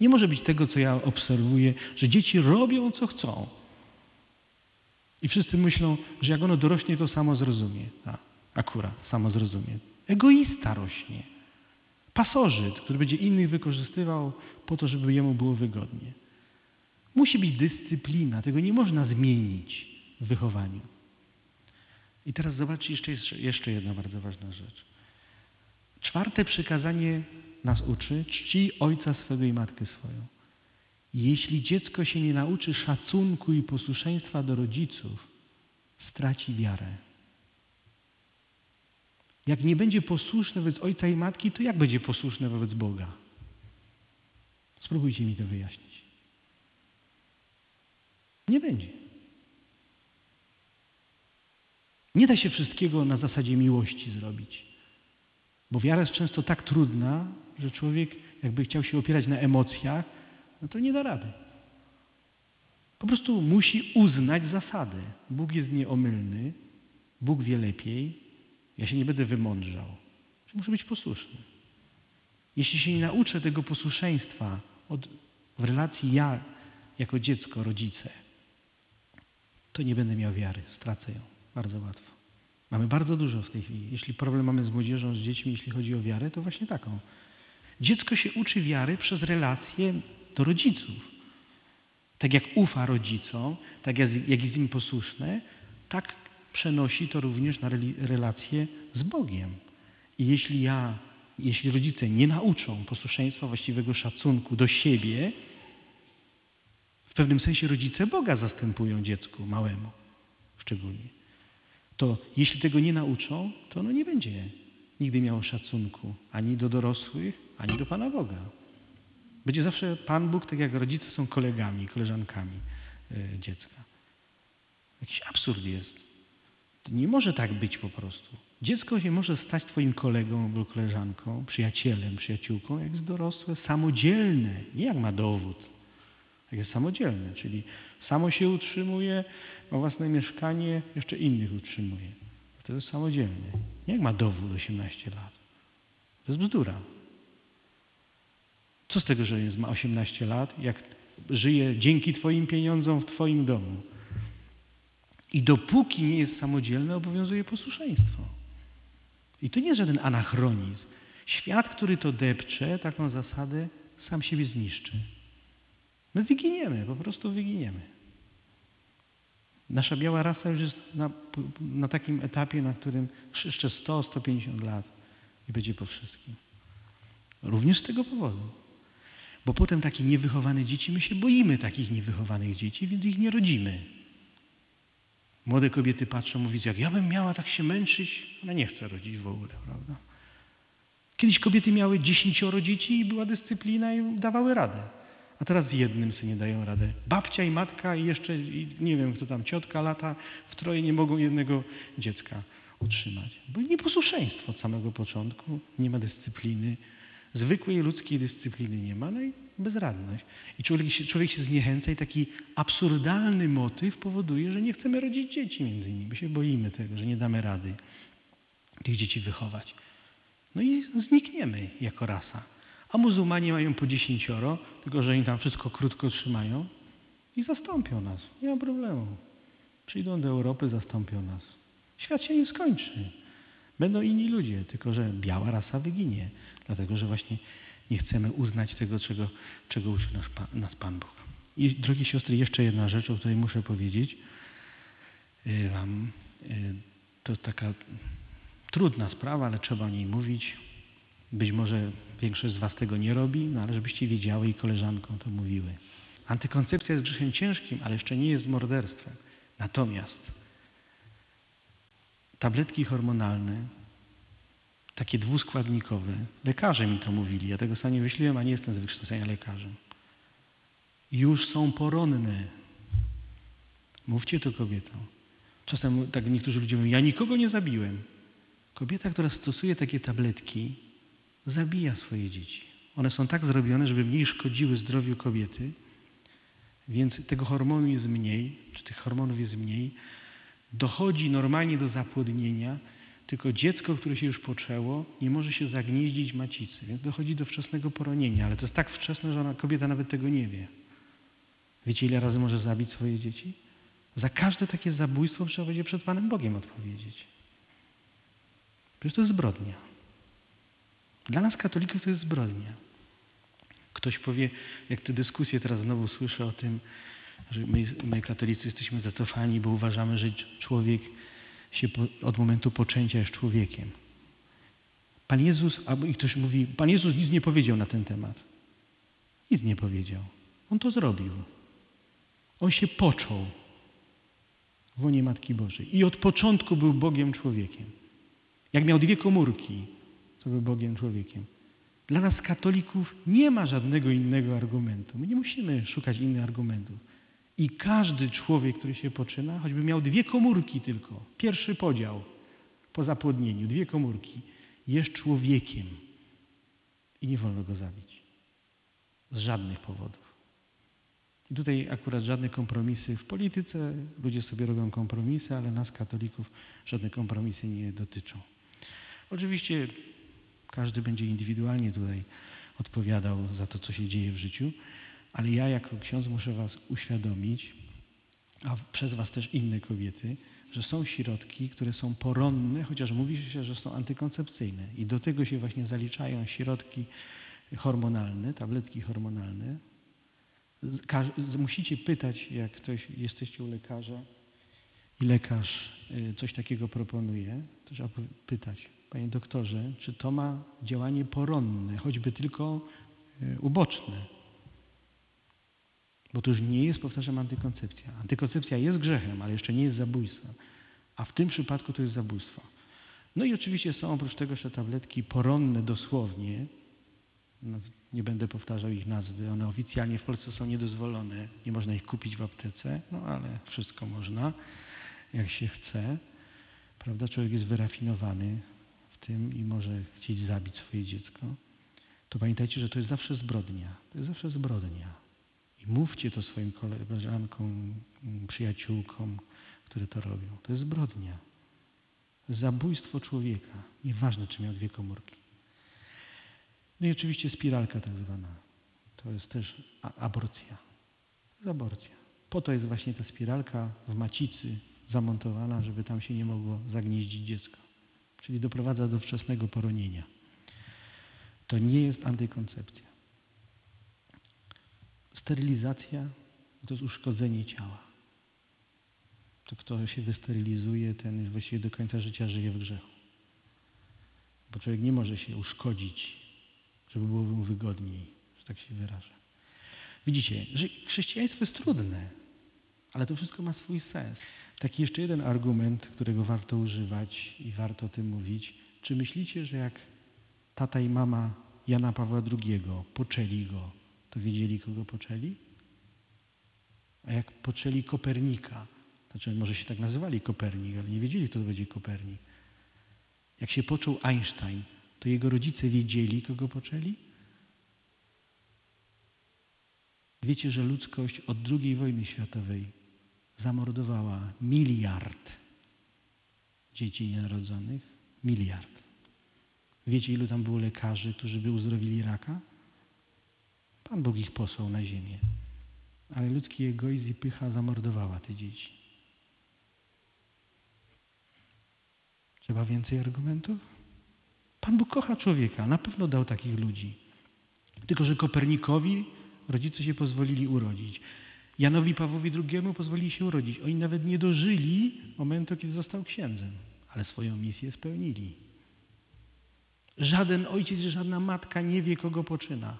Nie może być tego, co ja obserwuję, że dzieci robią, co chcą. I wszyscy myślą, że jak ono dorośnie, to samo zrozumie. A, akurat, samo zrozumie. Egoista rośnie. Pasożyt, który będzie innych wykorzystywał po to, żeby jemu było wygodnie. Musi być dyscyplina, tego nie można zmienić w wychowaniu. I teraz zobaczcie jeszcze, jeszcze jedna bardzo ważna rzecz. Czwarte przykazanie nas uczy, czci ojca swego i matkę swoją. Jeśli dziecko się nie nauczy szacunku i posłuszeństwa do rodziców, straci wiarę. Jak nie będzie posłuszne wobec ojca i matki, to jak będzie posłuszne wobec Boga? Spróbujcie mi to wyjaśnić. Nie będzie. Nie da się wszystkiego na zasadzie miłości zrobić. Bo wiara jest często tak trudna, że człowiek jakby chciał się opierać na emocjach, no to nie da rady. Po prostu musi uznać zasady. Bóg jest nieomylny, Bóg wie lepiej, ja się nie będę wymądrzał. Muszę być posłuszny. Jeśli się nie nauczę tego posłuszeństwa od, w relacji ja jako dziecko, rodzice, to nie będę miał wiary, stracę ją bardzo łatwo. Mamy bardzo dużo w tej chwili. Jeśli problem mamy z młodzieżą, z dziećmi, jeśli chodzi o wiarę, to właśnie taką. Dziecko się uczy wiary przez relacje do rodziców. Tak jak ufa rodzicom, tak jak jest im posłuszne, tak przenosi to również na relacje z Bogiem. I jeśli ja, jeśli rodzice nie nauczą posłuszeństwa, właściwego szacunku do siebie, w pewnym sensie rodzice Boga zastępują dziecku małemu szczególnie. To jeśli tego nie nauczą, to ono nie będzie nigdy miało szacunku ani do dorosłych, ani do Pana Boga. Będzie zawsze Pan Bóg, tak jak rodzice są kolegami, koleżankami y, dziecka. Jakiś absurd jest. To nie może tak być po prostu. Dziecko się może stać Twoim kolegą albo koleżanką, przyjacielem, przyjaciółką, jak jest dorosłe, samodzielne, nie jak ma dowód. Jak jest samodzielne, czyli samo się utrzymuje, ma własne mieszkanie, jeszcze innych utrzymuje. To jest samodzielny. Jak ma dowód 18 lat. To jest bzdura. Co z tego, że jest, ma 18 lat, jak żyje dzięki Twoim pieniądzom w Twoim domu? I dopóki nie jest samodzielny, obowiązuje posłuszeństwo. I to nie jest żaden anachronizm. Świat, który to depcze, taką zasadę, sam siebie zniszczy. My wyginiemy, po prostu wyginiemy. Nasza biała rasa już jest na, na takim etapie, na którym jeszcze 100-150 lat i będzie po wszystkim. Również z tego powodu. Bo potem takie niewychowane dzieci, my się boimy takich niewychowanych dzieci, więc ich nie rodzimy. Młode kobiety patrzą, mówią, jak ja bym miała tak się męczyć, ona nie chce rodzić w ogóle, prawda? Kiedyś kobiety miały dziesięcioro dzieci i była dyscyplina i dawały radę. A teraz z jednym nie dają radę. Babcia i matka i jeszcze, nie wiem kto tam, ciotka lata, w troje nie mogą jednego dziecka utrzymać. Bo nieposłuszeństwo od samego początku, nie ma dyscypliny, zwykłej ludzkiej dyscypliny nie ma, no i bezradność. I człowiek się, człowiek się zniechęca i taki absurdalny motyw powoduje, że nie chcemy rodzić dzieci między innymi, bo się boimy tego, że nie damy rady tych dzieci wychować. No i znikniemy jako rasa. A muzułmanie mają po dziesięcioro, tylko że oni tam wszystko krótko trzymają i zastąpią nas. Nie ma problemu. Przyjdą do Europy, zastąpią nas. Świat się nie skończy. Będą inni ludzie, tylko że biała rasa wyginie, dlatego że właśnie nie chcemy uznać tego, czego, czego uczy nas Pan, nas Pan Bóg. I drogie siostry, jeszcze jedna rzecz, o której muszę powiedzieć y, Wam. Y, to taka trudna sprawa, ale trzeba o niej mówić. Być może większość z Was tego nie robi, no ale żebyście wiedziały i koleżankom to mówiły. Antykoncepcja jest grzechem ciężkim, ale jeszcze nie jest morderstwem. Natomiast tabletki hormonalne, takie dwuskładnikowe, lekarze mi to mówili, ja tego sam nie wyśliłem, a nie jestem z wykształcenia lekarzem, już są poronne. Mówcie to kobietom. Czasem tak niektórzy ludzie mówią, ja nikogo nie zabiłem. Kobieta, która stosuje takie tabletki, zabija swoje dzieci. One są tak zrobione, żeby mniej szkodziły zdrowiu kobiety, więc tego hormonu jest mniej, czy tych hormonów jest mniej. Dochodzi normalnie do zapłodnienia, Tylko dziecko, które się już poczęło, nie może się zagnieździć macicy, więc dochodzi do wczesnego poronienia, ale to jest tak wczesne, że ona, kobieta nawet tego nie wie. Wiecie, ile razy może zabić swoje dzieci? Za każde takie zabójstwo trzeba będzie przed Panem Bogiem odpowiedzieć. Przecież to jest zbrodnia. Dla nas katolików to jest zbrodnia. Ktoś powie, jak te dyskusje teraz znowu słyszę o tym, że my, my katolicy jesteśmy zacofani, bo uważamy, że człowiek się po, od momentu poczęcia jest człowiekiem. Pan Jezus, albo i ktoś mówi, Pan Jezus nic nie powiedział na ten temat. Nic nie powiedział. On to zrobił. On się począł w łonie Matki Bożej. I od początku był Bogiem człowiekiem. Jak miał dwie komórki, to był Bogiem człowiekiem. Dla nas katolików nie ma żadnego innego argumentu. My nie musimy szukać innych argumentów. I każdy człowiek, który się poczyna, choćby miał dwie komórki tylko, pierwszy podział po zapłodnieniu, dwie komórki, jest człowiekiem. I nie wolno go zabić. Z żadnych powodów. I tutaj akurat żadne kompromisy w polityce, ludzie sobie robią kompromisy, ale nas katolików żadne kompromisy nie dotyczą. Oczywiście każdy będzie indywidualnie tutaj odpowiadał za to, co się dzieje w życiu, ale ja jako ksiądz muszę Was uświadomić, a przez Was też inne kobiety, że są środki, które są poronne, chociaż mówi się, że są antykoncepcyjne. I do tego się właśnie zaliczają środki hormonalne, tabletki hormonalne. Musicie pytać, jak ktoś jesteście u lekarza i lekarz y, coś takiego proponuje, to trzeba pytać, panie doktorze, czy to ma działanie poronne, choćby tylko y, uboczne. Bo to już nie jest, powtarzam, antykoncepcja. Antykoncepcja jest grzechem, ale jeszcze nie jest zabójstwem. A w tym przypadku to jest zabójstwo. No i oczywiście są oprócz tego jeszcze tabletki poronne dosłownie. No, nie będę powtarzał ich nazwy. One oficjalnie w Polsce są niedozwolone. Nie można ich kupić w aptece, no ale wszystko można, jak się chce. Prawda? Człowiek jest wyrafinowany w tym i może chcieć zabić swoje dziecko. To pamiętajcie, że to jest zawsze zbrodnia. To jest zawsze zbrodnia. I mówcie to swoim koleżankom, przyjaciółkom, które to robią. To jest zbrodnia. Zabójstwo człowieka. Nieważne, czy miał dwie komórki. No i oczywiście spiralka tak zwana. To jest też aborcja. To jest aborcja. Po to jest właśnie ta spiralka w macicy zamontowana, żeby tam się nie mogło zagnieździć dziecko. Czyli doprowadza do wczesnego poronienia. To nie jest antykoncepcja. Sterylizacja to jest uszkodzenie ciała. To kto się wysterylizuje, ten właściwie do końca życia żyje w grzechu. Bo człowiek nie może się uszkodzić, żeby było mu wygodniej, że tak się wyrażę. Widzicie, że chrześcijaństwo jest trudne, ale to wszystko ma swój sens. Taki jeszcze jeden argument, którego warto używać i warto o tym mówić. Czy myślicie, że jak tata i mama Jana Pawła II poczęli go, to wiedzieli, kogo poczęli? A jak poczęli Kopernika, znaczy może się tak nazywali Kopernik, ale nie wiedzieli, kto to będzie Kopernik. Jak się począł Einstein, to jego rodzice wiedzieli, kogo poczęli? Wiecie, że ludzkość od II wojny światowej zamordowała miliard dzieci nienarodzonych? Miliard. Wiecie, ilu tam było lekarzy, którzy by uzdrowili raka? Pan Bóg ich posłał na ziemię. Ale ludzki egoizm i pycha zamordowała te dzieci. Trzeba więcej argumentów? Pan Bóg kocha człowieka, na pewno dał takich ludzi. Tylko, że Kopernikowi rodzice się pozwolili urodzić. Janowi Pawłowi II pozwolili się urodzić. Oni nawet nie dożyli momentu, kiedy został księdzem, ale swoją misję spełnili. Żaden ojciec, żadna matka nie wie, kogo poczyna.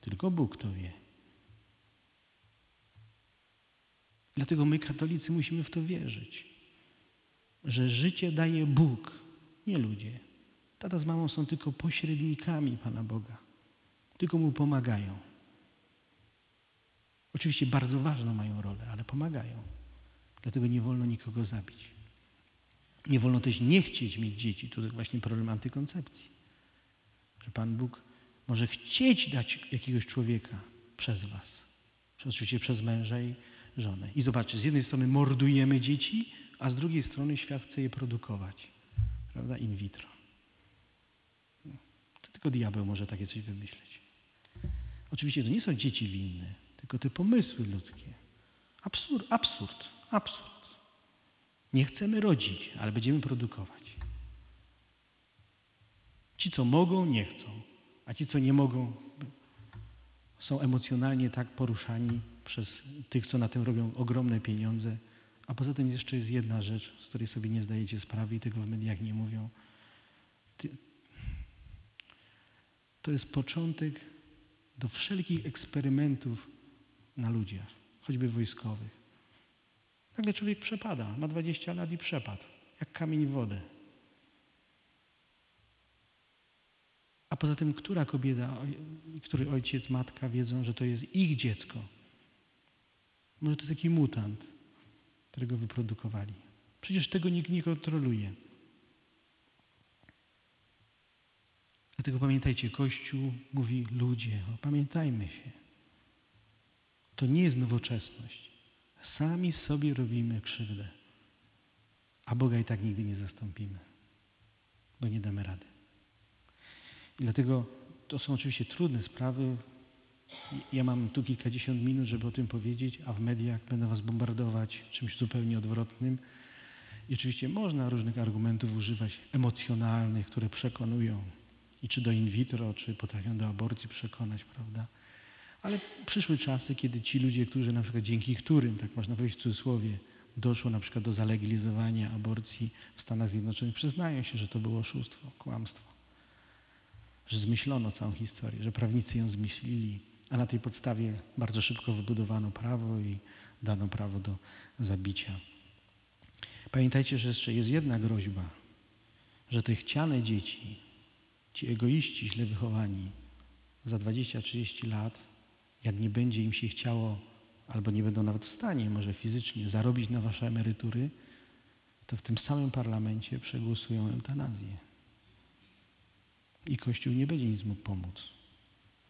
Tylko Bóg to wie. Dlatego my, katolicy, musimy w to wierzyć, że życie daje Bóg, nie ludzie. Tata z mamą są tylko pośrednikami Pana Boga. Tylko Mu pomagają. Oczywiście bardzo ważną mają rolę, ale pomagają. Dlatego nie wolno nikogo zabić. Nie wolno też nie chcieć mieć dzieci. To jest właśnie problem antykoncepcji. Że Pan Bóg może chcieć dać jakiegoś człowieka przez was. Oczywiście przez męża i żonę. I zobaczcie, z jednej strony mordujemy dzieci, a z drugiej strony świat chce je produkować. prawda, in vitro. To tylko diabeł może takie coś wymyśleć. Oczywiście to nie są dzieci winne, tylko te pomysły ludzkie. Absurd, absurd, absurd. Nie chcemy rodzić, ale będziemy produkować. Ci, co mogą, nie chcą, a ci, co nie mogą, są emocjonalnie tak poruszani przez tych, co na tym robią ogromne pieniądze. A poza tym jeszcze jest jedna rzecz, z której sobie nie zdajecie sprawy i tego w mediach nie mówią. To jest początek do wszelkich eksperymentów na ludziach, choćby wojskowych. Nagle człowiek przepada, ma 20 lat i przepadł, jak kamień w wodę. A poza tym, która kobieta, który ojciec, matka wiedzą, że to jest ich dziecko? Może to jest taki mutant, którego wyprodukowali. Przecież tego nikt nie kontroluje. Dlatego pamiętajcie, Kościół mówi ludzie, pamiętajmy się. To nie jest nowoczesność. Sami sobie robimy krzywdę, a Boga i tak nigdy nie zastąpimy, bo nie damy rady. I dlatego to są oczywiście trudne sprawy. Ja mam tu kilkadziesiąt minut, żeby o tym powiedzieć, a w mediach będę Was bombardować czymś zupełnie odwrotnym. I oczywiście można różnych argumentów używać emocjonalnych, które przekonują i czy do in vitro, czy potrafią do aborcji przekonać, prawda? Ale przyszły czasy, kiedy ci ludzie, którzy na przykład dzięki którym, tak można powiedzieć w cudzysłowie, doszło na przykład do zalegalizowania aborcji w Stanach Zjednoczonych, przyznają się, że to było oszustwo, kłamstwo że zmyślono całą historię, że prawnicy ją zmyślili, a na tej podstawie bardzo szybko wybudowano prawo i dano prawo do zabicia. Pamiętajcie, że jeszcze jest jedna groźba, że te chciane dzieci, ci egoiści źle wychowani, za 20-30 lat, jak nie będzie im się chciało, albo nie będą nawet w stanie, może fizycznie, zarobić na wasze emerytury, to w tym samym parlamencie przegłosują eutanazję. I Kościół nie będzie nic mógł pomóc,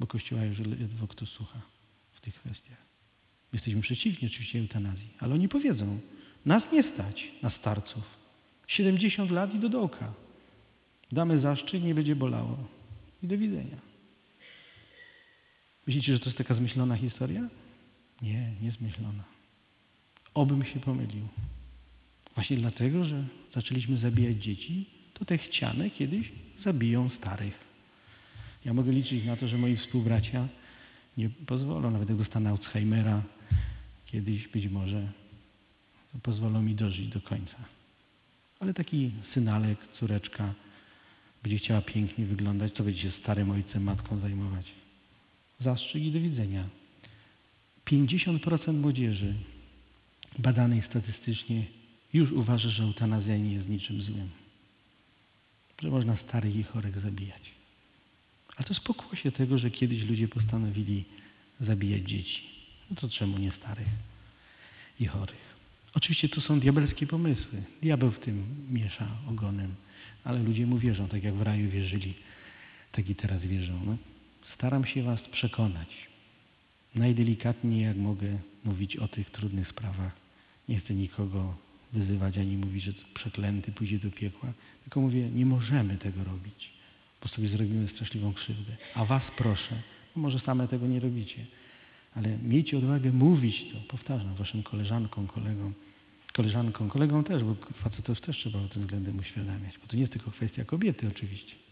bo Kościoła już ledwo kto słucha w tych kwestiach. Jesteśmy przeciwni oczywiście eutanazji, ale oni powiedzą, nas nie stać na starców. 70 lat i do dołka. Damy zaszczyt, nie będzie bolało. I do widzenia. Myślicie, że to jest taka zmyślona historia? Nie, nie zmyślona. Obym się pomylił. Właśnie dlatego, że zaczęliśmy zabijać dzieci, to te chciane kiedyś zabiją starych. Ja mogę liczyć na to, że moi współbracia nie pozwolą, nawet jak dostanę Alzheimera, kiedyś być może pozwolą mi dożyć do końca. Ale taki synalek, córeczka będzie chciała pięknie wyglądać, to będzie się starym ojcem, matką zajmować. Zastrzyk i do widzenia. 50% młodzieży badanej statystycznie już uważa, że eutanazja nie jest niczym złym że można starych i chorych zabijać. Ale to jest pokłosie tego, że kiedyś ludzie postanowili zabijać dzieci. No to czemu nie starych i chorych? Oczywiście to są diabelskie pomysły. Diabeł w tym miesza ogonem, ale ludzie mu wierzą, tak jak w raju wierzyli, tak i teraz wierzą. No, staram się was przekonać. Najdelikatniej jak mogę mówić o tych trudnych sprawach. Nie chcę nikogo wyzywać ani mówić, że przeklęty pójdzie do piekła. Tylko mówię, nie możemy tego robić, bo sobie zrobimy straszliwą krzywdę. A was proszę, no może same tego nie robicie, ale miejcie odwagę mówić to, powtarzam, waszym koleżankom, kolegom, koleżankom, kolegom też, bo facetów też trzeba o tym względem uświadamiać, bo to nie jest tylko kwestia kobiety oczywiście.